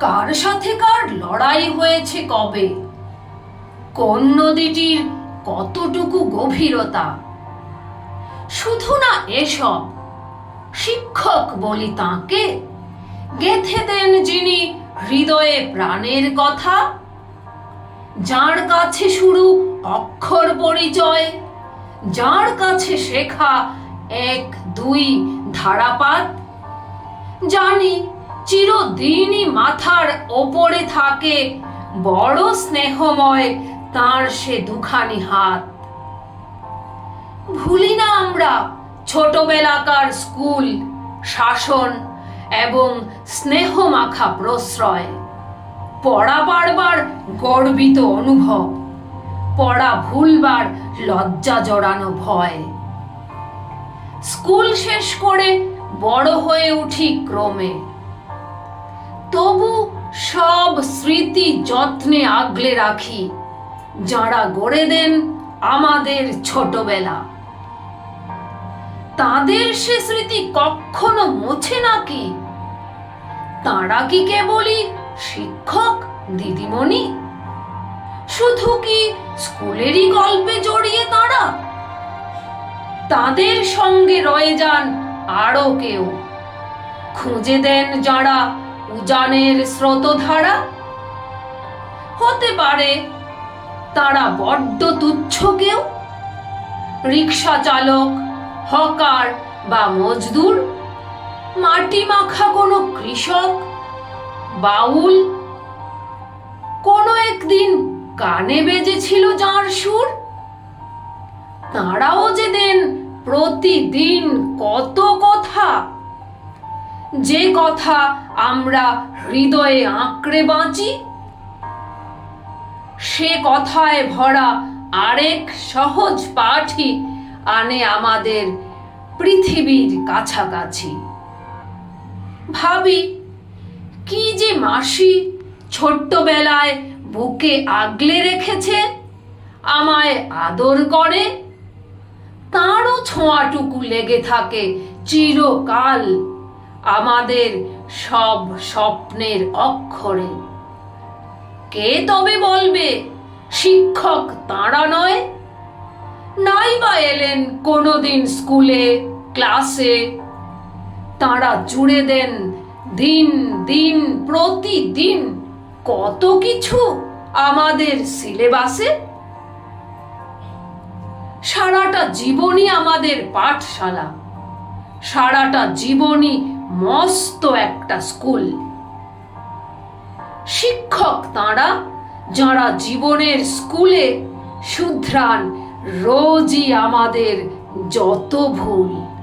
কার সাথে কার লড়াই হয়েছে কবে? কোন নদীটির কতটুকু গভীরতা? শুধু না এসব, শিক্ষক বলি তাকে, গেথে দেন যিনি হৃদয়ে প্রাণের কথা, যার কাছে শুরু অক্ষর পরিচয়, যার কাছে শেখা এক দুই ধারাপাত, জানি চিরদিনই মাথার ওপরে থাকে বড় স্নেহময় তার সে দুখানি হাত। ভুলি না আমরা ছোটবেলাকার স্কুল, শাসন এবং স্নেহ মাখা প্রশ্রয়। পড়া বারবার গর্বিত অনুভব, পড়া ভুলবার লজ্জা জড়ানো ভয়। স্কুল শেষ করে বড় হয়ে উঠি ক্রমে। তবু সব স্মৃতি যত্নে আগলে রাখি। যারা গড়ে দেন আমাদের ছোটবেলা। তাদের সে স্মৃতি কখনো মোছে নাকি? তারা কি কেবলই শিক্ষক, দিদিমণি? শুধু কি স্কুলেরই গল্পে জড়িয়ে তারা? তাদের সঙ্গে রয়ে যান আরও কেউ। খুঁজে দেন যারা উজানের স্রোতধারা? হতে পারে তারা বড্ড তুচ্ছ কেউ? রিক্সা চালক, হকার বা মজদুর? মাটি মাখা কোনো কৃষক? বাউল? কোনো একদিন কানে বেজেছিল যার সুর? তারাও যে দেন প্রতিদিন কত কথা? যে কথা আমরা হৃদয়ে আঁকড়ে বাঁচি, সে কথায় ভরা আরেক সহজ পাঠই আনে আমাদের পৃথিবীর কাছাকাছি। ভাবি, কি যে মাসি ছোট্টবেলায় বুকে আগলে রেখেছে, আমায় আদর করে, তারও ছোঁয়াটুকু লেগে থাকে চিরকাল আমাদের সব স্বপ্নের অক্ষরে। কে তবে বলবে, শিক্ষক তাঁরা নয়? নাই বা এলেন কোনোদিন স্কুলে, ক্লাসে? তাঁরা জুড়ে দেন দিন দিন, প্রতিদিন কত কিছু আমাদের সিলেবাসে? সারাটা জীবনই আমাদের পাঠশালা। সারাটা জীবনই মস্ত একটা স্কুল। শিক্ষক তাঁরা যারা জীবনের স্কুলে শুধরান রোজই আমাদের যত ভুল।